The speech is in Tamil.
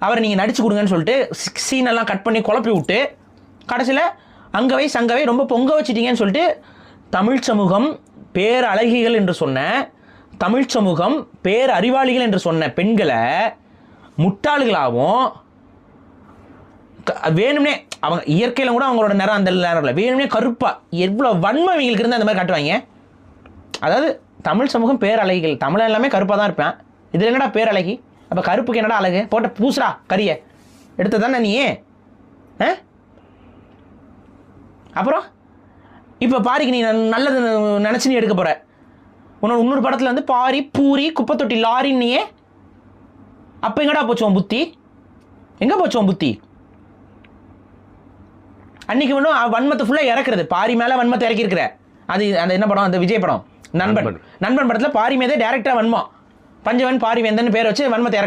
அவரை நீங்கள் நடிச்சு கொடுங்கன்னு சொல்லிட்டு சீன் எல்லாம் கட் பண்ணி குழப்பி விட்டு கடைசியில் அங்கவை சங்கவை ரொம்ப பொங்க வச்சிட்டீங்கன்னு சொல்லிட்டு தமிழ் சமூகம் பேரழகிகள் என்று சொன்ன தமிழ் சமூகம் பேர் அறிவாளிகள் என்று சொன்ன பெண்களை முட்டாளுகளாகவும் க- வேணும்னே அவங்க இயற்கையில் கூட அவங்களோட நேரம் அந்த நேரம் இல்லை. வேணும்னே கருப்பாக எவ்வளோ வன்மை அவங்களுக்கு இருந்து அந்த மாதிரி காட்டுவாங்க? அதாவது தமிழ் சமூகம் பேரழகிகள் தமிழன் எல்லாமே கருப்பாக தான் இருப்பேன். இதில் என்னடா பேரழகி? அப்போ கருப்புக்கு என்னடா அழகு? போட்ட பூசுடா கரிய. எடுத்து தானே நீ? ஆ? அப்புறம்? இப்போ பாரிக்கு நீ நல்லது நினச்சி நீ எடுக்க போகிற உன்னோட இன்னொரு படத்தில் வந்து பாரி பூரி குப்பை தொட்டி லாரின்னியே அப்போ எங்கடா போச்சு உன் புத்தி? எங்கே போச்சு உன் புத்தி? அன்னைக்கு ஒன்றும் வன்மத்தை ஃபுல்லாக இறக்குறது. பாரி மேலே வன்மத்தை இறக்கியிருக்கிற. அது அந்த என்ன படம்? அந்த விஜய் படம். நண்பன். நண்பன். நண்பன் படத்தில் பாரி மீதே டேரக்டாக வன்மம். பஞ்சவன் பாரிவேந்தன் பேர் வச்சு வன்மத்தை